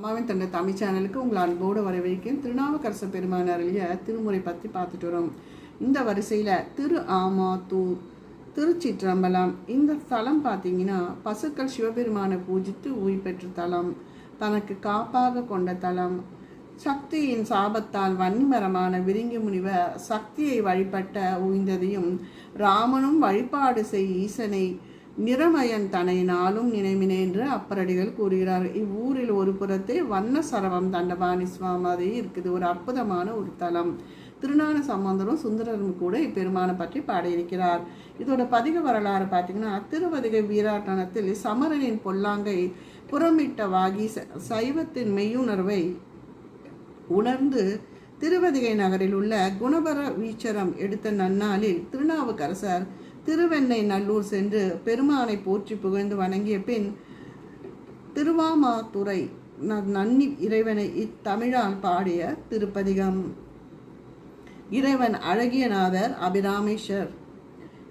அம்மாவின் தன்னை தமிழ் சேனலுக்கு உங்களை அன்போடு வரவேற்கேன் திருநாவுக்கரச பெருமான் திருமுறை பற்றி பார்த்துட்டு வரோம். இந்த வரிசையில் திரு ஆமாத்தூர் திருச்சிற்றம்பலம் இந்த தலம் பார்த்தீங்கன்னா பசுக்கள் சிவபெருமானை பூஜித்து உயிர் பெற்ற தலம் தனக்கு காப்பாக கொண்ட தலம். சக்தியின் சாபத்தால் வன்னிமரமான விரிங்கி முனிவர் சக்தியை வழிபட்ட உய்ந்ததையும் ராமனும் வழிபாடு செய் ஈசனை நிறமயன் தனை நாளும் நினைவினே என்று அப்பரடிகள் கூறுகிறார் இவ்வூரில் ஒரு புறத்தே வண்ண சரவம் தண்டபாணி சுவாமி இருக்குது. ஒரு அற்புதமான ஒரு தலம். திருநான சம்பந்தரும் சுந்தரரும் கூட இப்பெருமானை பற்றி பாடியிருக்கிறார். இதோட பதிக வரலாறு பார்த்தீங்கன்னா திருவதிகை வீராட்டனத்தில் சமரனின் பொல்லாங்கை புறமிட்ட வாகி ச- சைவத்தின் மெய்யுணர்வை உணர்ந்து திருவதிகை நகரில் உள்ள குணபர வீச்சரம் எடுத்த நன்னாளில் திருநாவுக்கரசர் திருவெண்ணை நல்லூர் சென்று பெருமானை போற்றி புகழ்ந்து வணங்கிய பின் திருவாமாத்துறை ந- நன்னி இறைவனை இத்தமிழால் பாடிய திருப்பதிகம். இறைவன் அழகியநாதர் அபிராமேஸ்வர்.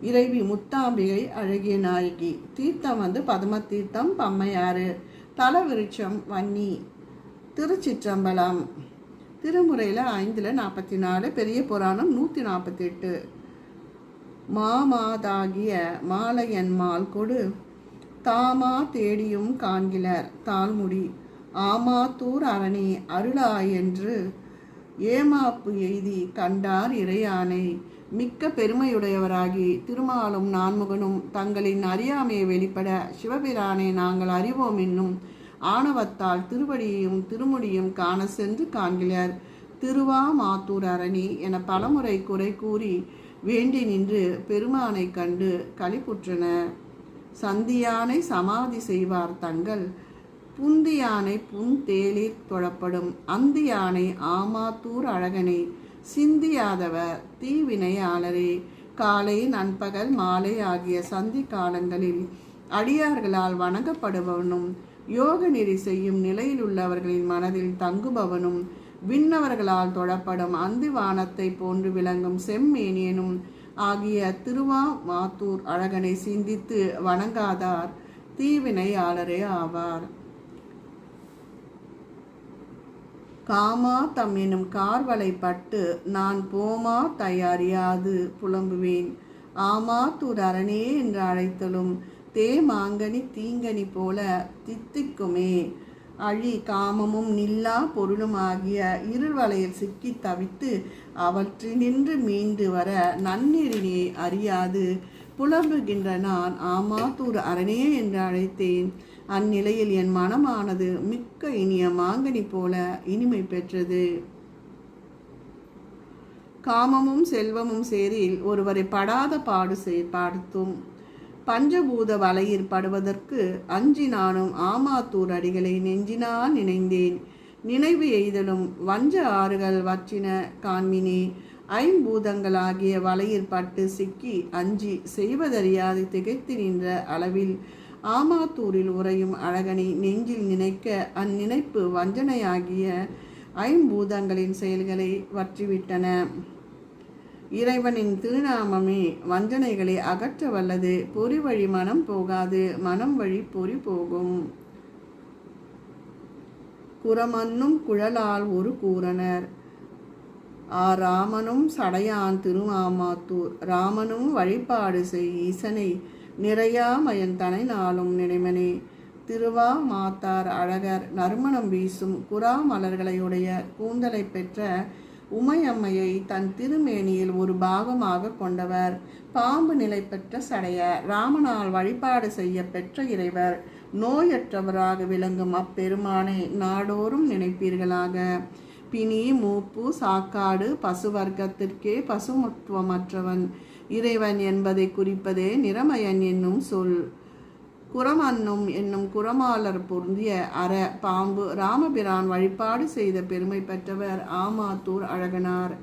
இறைவி முத்தாம்பிகை அழகிய நாயகி. தீர்த்தம் வந்து பதும தீர்த்தம் பம்மையாறு. தலவிருட்சம் வன்னி. திருச்சிற்றம்பலம். திருமுறையில் ஐந்தில் நாற்பத்தி நாலு பெரிய புராணம் நூற்றி நாற்பத்தி எட்டு மாமாதாகிய மாலையன்மால் கொடு. தாமா தேடியும் காண்கிலர் தாழ்முடி. ஆமாத்தூர் அரணி அருளா என்று ஏமாப்பு எய்தி கண்டார் இறையானை. மிக்க பெருமையுடையவராகி திருமாலும் நான்முகனும் தங்களின் அறியாமையை வெளிப்பட சிவபிரானை நாங்கள் அறிவோம் என்னும் ஆணவத்தால் திருவடியையும் திருமுடியும் காண சென்று காண்கிறார் திருவாமாத்தூர் அரணி என பலமுறை குறை கூறி வேண்டி நின்று பெருமானை கண்டு களிப்புற்றன. சந்தியானை சமாதி செய்வார் தங்கள். புந்தியானை புன்தேலிற் தொழப்படும். அந்தியானை ஆமாத்தூர் அழகனை. சிந்தியாதவர் தீவினையாளரே காலை நண்பகல் மாலை ஆகிய சந்தி காலங்களில் அடியார்களால் வணங்கப்படுபவனும் யோக நெறி செய்யும் நிலையில் உள்ளவர்களின் மனதில் தங்குபவனும் விண்ணவர்களால் தொழப்படும் அந்திவானத்தை போன்று விளங்கும் செம்மேனியனும் ஆகிய திருவாமாத்தூர் அழகனை சிந்தித்து வணங்காதார் தீவினையாளரே ஆவார். காமா தம் எனும் கார்வலை பட்டு நான் போமா தயாரியாது புலம்புவேன். ஆமா தூர் அரணே என்று அழைத்தலும் தே மாங்கனி தீங்கனி போல தித்திக்குமே. அழி காமமும் நில்லா பொருளும் ஆகிய இருள்வலையில் சிக்கி தவித்து அவற்றினின்று மீண்டு வர நன்னெறினை அறியாது. புலம்புகின்ற நான் ஆமாத்தூர் அரணே என்று அழைத்தேன். அந்நிலையில் என் மனமானது மிக்க இனிய மாங்கனி போல இனிமை பெற்றது. காமமும் செல்வமும் சேரில் ஒருவரை படாத பாடு செய் பாடுத்தும். பஞ்சபூத வலையில் படுவதற்கு அஞ்சி நானும் ஆமாத்தூர் அடிகளை நெஞ்சினா நினைந்தேன். நினைவு எய்தலும் வஞ்ச ஆறுகள் வற்றின காண்மினே ஐம்பூதங்களாகிய வலையில் பட்டு சிக்கி அஞ்சி செய்வதறியாது திகைத்து நின்ற அளவில் ஆமாத்தூரில் உறையும் அழகனை நெஞ்சில் நினைக்க அந்நினைப்பு வஞ்சனையாகிய ஐம்பூதங்களின் செயல்களை வற்றிவிட்டன. இறைவனின் திருநாமமே வஞ்சனைகளை அகற்ற வல்லது. பொறி வழி மனம் போகாது. மனம் வழி பொறி போகும். குரமன்னும் குழலால் ஒரு கூறனர். ஆ ராமனும் சடையான் திருமாமாத்தூர். ராமனும் வழிபாடு செய் ஈசனை. நிறையாமயன் தனை நாளும் நினைமனே. திருவா மாத்தார் அழகர். நறுமணம் வீசும் குறா மலர்களையுடைய கூந்தலை பெற்ற உமையம்மையை தன் திருமேனியில் ஒரு பாகமாக கொண்டவர். பாம்பு நிலை பெற்ற சடைய ராமனால் வழிபாடு செய்ய பெற்ற இறைவர். நோயற்றவராக விளங்கும் அப்பெருமானை நாடோறும் நினைப்பீர்களாக. பிணி மூப்பு சாக்காடு பசு வர்க்கத்திற்கே பசுமத்துவமற்றவன். இறைவன் என்பதை குறிப்பதே நிறமயன் என்னும் சொல். குரமன்னும் என்னும் குரமாளர் பொருந்திய அற பாம்பு ராமபிரான் வழிபாடு செய்த பெருமை பெற்றவர் ஆமாத்தூர் அழகனார்.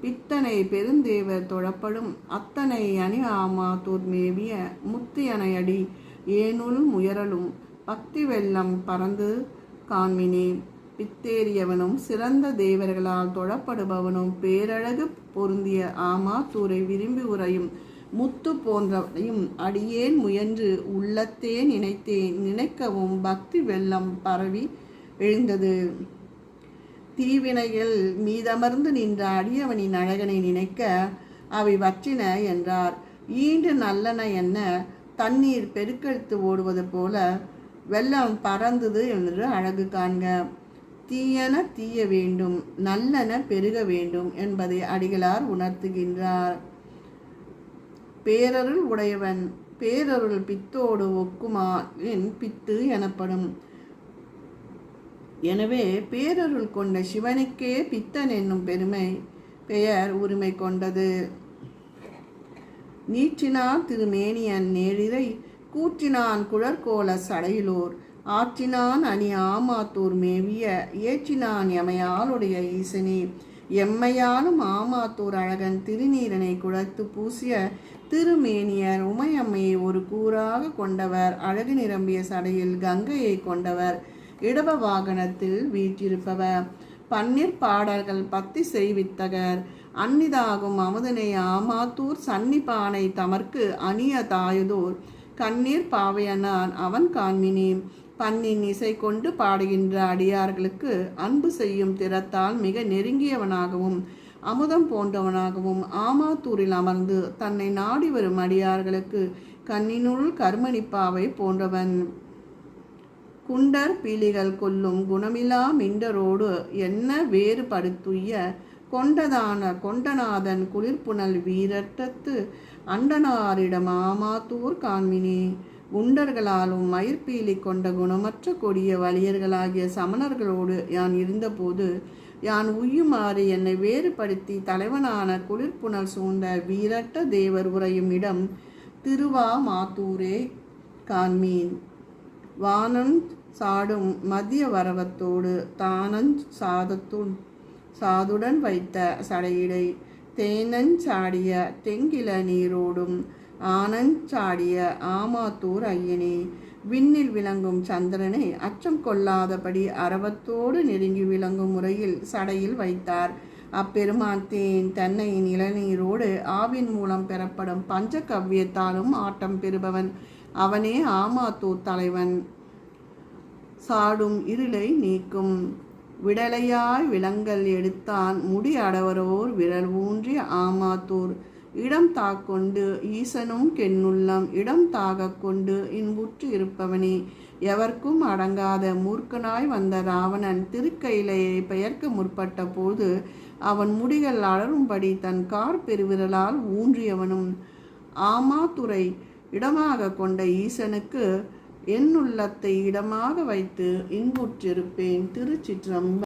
பித்தனை பெருந்தேவர் தொழப்படும் அத்தனை அணி ஆமாத்தூர் மேவிய முத்தியனையடி ஏனுள் முயரலும் பக்தி வெள்ளம் பறந்து காண்மினே பித்தேறியவனும் சிறந்த தேவர்களால் தொழப்படுபவனும் பேரழகு பொருந்திய ஆமாத்தூரை விரும்பி உரையும் முத்து போன்றவையும் அடியேன் முயன்று உள்ளத்தே நினைத்தேன். நினைக்கவும் பக்தி வெள்ளம் பரவி எழுந்தது. தீவினையில் மீதமர்ந்து நின்ற அடியவனின் அழகனை நினைக்க அவை வற்றின என்றார். ஈண்டு நல்லன என்ன? தண்ணீர் பெருக்கெடுத்து ஓடுவது போல வெள்ளம் பறந்தது என்று அழகு காண்க. தீயன தீய வேண்டும் நல்லன பெருக வேண்டும் என்பதை அடிகளார் உணர்த்துகின்றார். பேரருள் உடையவன் பேரருள் பித்தோடு ஒக்குமான் பித்து எனப்படும். எனவே பேரருள் கொண்ட சிவனுக்கே பித்தன் என்னும் பெருமை பெயர் உரிமை கொண்டது. நீற்றினார் திருமேனியன் நேழிரை கூற்றினான் குழற்கோல சடையிலோர் ஆற்றினான் அணி ஆமாத்தூர் மேவிய ஏற்றினான் எமையாளுடைய ஈசனே. எம்மையானும் ஆமாத்தூர் அழகன் திருநீரனை குழத்து பூசிய திருமேனியர் உமையம்மையை ஒரு கூறாக கொண்டவர். அழகு நிரம்பிய சடையில் கங்கையை கொண்டவர். இடப வாகனத்தில் வீற்றிருப்பவர். பன்னீர் பாடல்கள் பத்தி செய்வித்தகர் அன்னிதாகும் அமுதனை ஆமாத்தூர் சன்னிபானை தமர்க்கு அணிய தாயுதோர். கண்ணீர் பாவையனான் அவன் காண்மினி பண்ணின் இசை கொண்டு பாடுகின்ற அடியார்களுக்கு அன்பு செய்யும் திறத்தால் மிக நெருங்கியவனாகவும் அமுதம் போன்றவனாகவும் ஆமாத்தூரில் அமர்ந்து தன்னை நாடி வரும் அடியார்களுக்கு கண்ணினுள் கர்மணிப்பாவை போன்றவன். குண்டர் பீலிகள் கொல்லும் குணமிலா மிண்டரோடு என்ன வேறுபடுத்துய கொண்டதான கொண்டநாதன் குளிர்புணல் வீரட்டத்து அண்டனாரிடம் ஆமாத்தூர் காண்மினி. குண்டர்களாலும் மயிர்பீலி கொண்ட குணமற்ற கொடிய வலியர்களாகிய சமணர்களோடு யான் இருந்தபோது யான் உய்யுமாறு என்னை வேறுபடுத்தி தலைவனான குளிர்புணல் சூழ்ந்த வீரட்ட தேவர் உறையும் இடம் திருவாமாத்தூரே காண்மீன். வானன் சாடும் மதிய வரவத்தோடு தானஞ் சாதத்துன் சாதுடன் வைத்த சடையிடை தேனஞ்சாடிய தெங்கில நீரோடும் ஆனஞ்சாடிய ஆமாத்தூர் ஐயனே விண்ணில் விளங்கும் சந்திரனை அச்சம் கொள்ளாதபடி அரவத்தோடு நெருங்கி விளங்கும் முறையில் சடையில் வைத்தார். அப்பெருமான் தேன் தென்னை நிலநீரோடு ஆவின் மூலம் பெறப்படும் பஞ்ச கவ்யத்தாலும் ஆட்டம் பெறுபவன். அவனே ஆமாத்தூர் தலைவன். சாடும் இருளை நீக்கும் விடலையாய் விலங்கல் எடுத்தான் முடி அடவரோர் விரல் ஊன்றி ஆமாத்தூர். இடம் தாக்கொண்டு ஈசனும் கெண்ணுள்ளம். இடம் தாக கொண்டு இன்புற்று இருப்பவனே. எவர்க்கும் அடங்காத மூர்க்கனாய் வந்த ராவணன் திருக்கையிலையை பெயர்க்க முற்பட்ட போது அவன் முடிகள் அலரும்படி தன் கார் பெருவிரலால் ஊன்றியவனும் ஆமாத்துறை இடமாக கொண்ட ஈசனுக்கு என் உள்ளத்தை இடமாக வைத்து இன்புற்றிருப்பேன். திருச்சிற்றம்